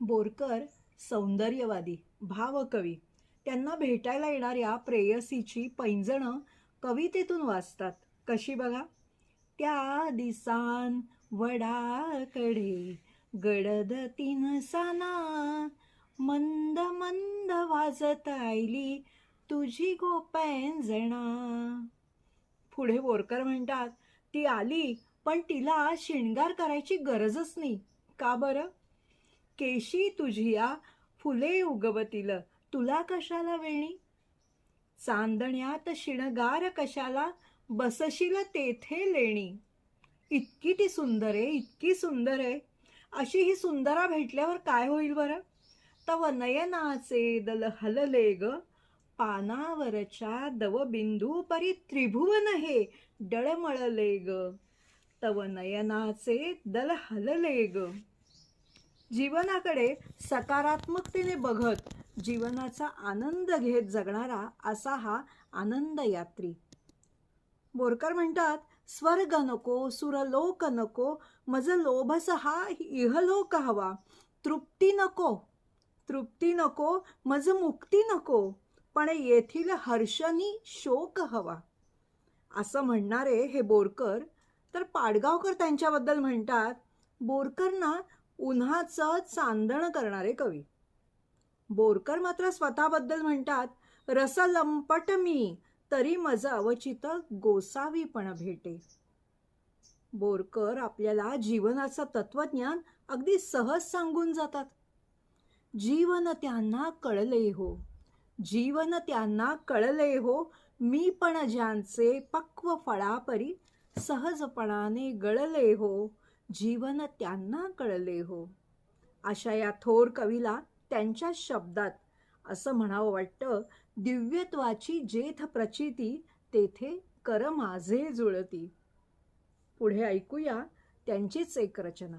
बोरकर सौंदर्यवादी भावकवी. त्यांना भेटायला येणाऱ्या प्रेयसीची पैंजणं कवितेतून वाचतात. कशी बघा? त्या दिसान वडाकडे गडद तिनसाना मंद मंद वाजत आयली तुझी गोपैंजणा पुढे बोरकर म्हणतात ती आली पण तिला शिणगार करायची गरजच नाही. का बरं? केशी तुझिया फुले उगवतील. तुला कशाला वेणी? चांदण्यात शिणगार कशाला बसशील तेथे लेणी. इतकी ती सुंदर आहे इतकी सुंदर आहे. अशी ही सुंदरा भेटल्यावर काय होईल बरं? तव नयनाचे दल हलले ग. पानावरच्या दवबिंदू परी त्रिभुवन हे डळमळले ग. तव नयनाचे दल हलले ग. जीवनाकडे सकारात्मकतेने बघत जीवनाचा आनंद घेत जगणारा असा हा आनंद यात्री. बोरकर म्हणतात स्वर्ग नको सुरलोक नको मज लोभस हा इहलोक हवा. तृप्ती नको तृप्ती नको मज मुक्ती नको पण येथील हर्षनी शोक हवा. असं म्हणणारे हे बोरकर तर पाडगावकर त्यांच्याबद्दल म्हणतात बोरकरना उन्हाचं चांदण करणारे कवी. बोरकर मात्र स्वतःबद्दल म्हणतात रस लंपट मी तरी मज अवचित गोसावीपण भेटे. बोरकर आपल्याला जीवनाचं तत्वज्ञान अगदी सहज सांगून जातात. जीवन त्यांना कळले हो जीवन त्यांना कळले हो मी पण ज्यांचे पक्व फळापरी सहजपणाने गळले हो जीवन त्यांना कळले हो. अशा या थोर कवीला त्यांच्या शब्दात असं म्हणावं वाटतं दिव्यत्वाची जेथ प्रचिती तेथे कर माझे जुळती. पुढे ऐकूया त्यांचीच एक रचना.